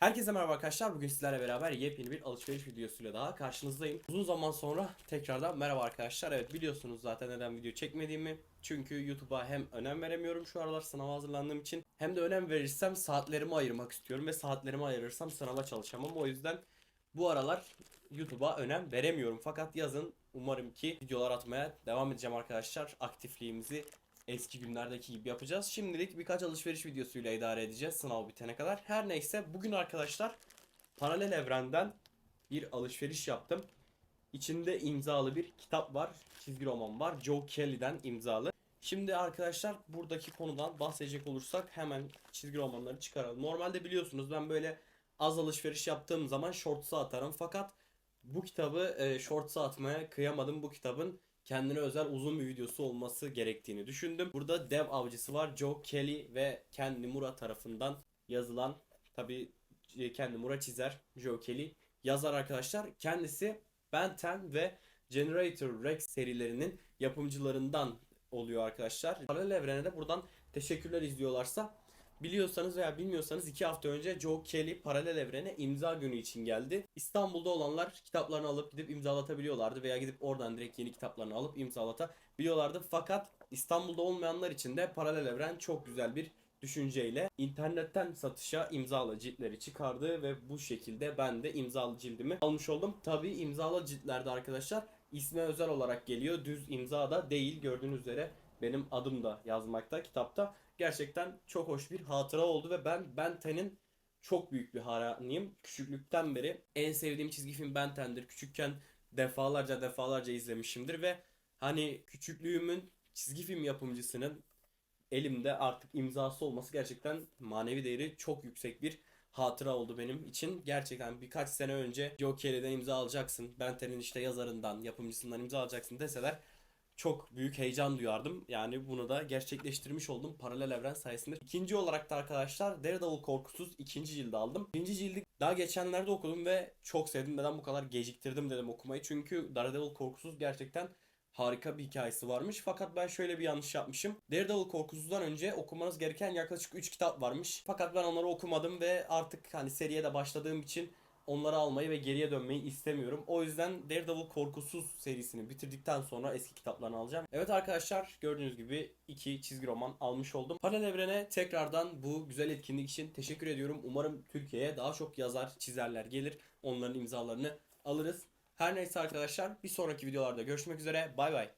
Herkese merhaba arkadaşlar. Bugün sizlerle beraber yepyeni bir alışveriş videosuyla daha karşınızdayım. Uzun zaman sonra tekrardan merhaba arkadaşlar. Evet biliyorsunuz zaten neden video çekmediğimi. Çünkü YouTube'a hem önem veremiyorum şu aralar sınava hazırlandığım için. Hem de önem verirsem saatlerimi ayırmak istiyorum ve saatlerimi ayırırsam sınava çalışamam. O yüzden bu aralar YouTube'a önem veremiyorum. Fakat yazın umarım ki videolar atmaya devam edeceğim arkadaşlar. Aktifliğimizi eski günlerdeki gibi yapacağız. Şimdilik birkaç alışveriş videosuyla idare edeceğiz sınav bitene kadar. Her neyse bugün arkadaşlar paralel evrenden bir alışveriş yaptım. İçinde imzalı bir kitap var. Çizgi roman var. Joe Kelly'den imzalı. Şimdi arkadaşlar buradaki konudan bahsedecek olursak hemen çizgi romanları çıkaralım. Normalde biliyorsunuz ben böyle az alışveriş yaptığım zaman shorts'a atarım. Fakat bu kitabı e, shorts'a atmaya kıyamadım. Bu kitabın kendine özel uzun bir videosu olması gerektiğini düşündüm. Burada dev avcısı var. Joe Kelly ve Ken Nimura tarafından yazılan tabi Ken Nimura çizer. Joe Kelly yazar arkadaşlar. Kendisi Ben 10 ve Generator Rex serilerinin yapımcılarından oluyor arkadaşlar. Paralel evrene de buradan teşekkürler izliyorlarsa Biliyorsanız veya bilmiyorsanız 2 hafta önce Joe Kelly paralel evrene imza günü için geldi. İstanbul'da olanlar kitaplarını alıp gidip imzalatabiliyorlardı veya gidip oradan direkt yeni kitaplarını alıp imzalatabiliyorlardı. Fakat İstanbul'da olmayanlar için de paralel evren çok güzel bir düşünceyle internetten satışa imzalı ciltleri çıkardı ve bu şekilde ben de imzalı cildimi almış oldum. Tabi imzalı ciltlerde arkadaşlar isme özel olarak geliyor. Düz imza da değil gördüğünüz üzere benim adım da yazmakta kitapta. Gerçekten çok hoş bir hatıra oldu ve ben Ben 10'in çok büyük bir hayranıyım. Küçüklükten beri en sevdiğim çizgi film Ben 10'dir. Küçükken defalarca defalarca izlemişimdir ve hani küçüklüğümün çizgi film yapımcısının elimde artık imzası olması gerçekten manevi değeri çok yüksek bir hatıra oldu benim için. Gerçekten birkaç sene önce Joe imza alacaksın. Ben 10'in işte yazarından, yapımcısından imza alacaksın deseler çok büyük heyecan duyardım. Yani bunu da gerçekleştirmiş oldum paralel evren sayesinde. İkinci olarak da arkadaşlar Daredevil Korkusuz ikinci cildi aldım. Birinci cildi daha geçenlerde okudum ve çok sevdim. Neden bu kadar geciktirdim dedim okumayı. Çünkü Daredevil Korkusuz gerçekten harika bir hikayesi varmış. Fakat ben şöyle bir yanlış yapmışım. Daredevil Korkusuz'dan önce okumanız gereken yaklaşık 3 kitap varmış. Fakat ben onları okumadım ve artık hani seriye de başladığım için onları almayı ve geriye dönmeyi istemiyorum. O yüzden Daredevil Korkusuz serisini bitirdikten sonra eski kitaplarını alacağım. Evet arkadaşlar gördüğünüz gibi iki çizgi roman almış oldum. Paralel Evren'e tekrardan bu güzel etkinlik için teşekkür ediyorum. Umarım Türkiye'ye daha çok yazar, çizerler gelir. Onların imzalarını alırız. Her neyse arkadaşlar bir sonraki videolarda görüşmek üzere. Bay bay.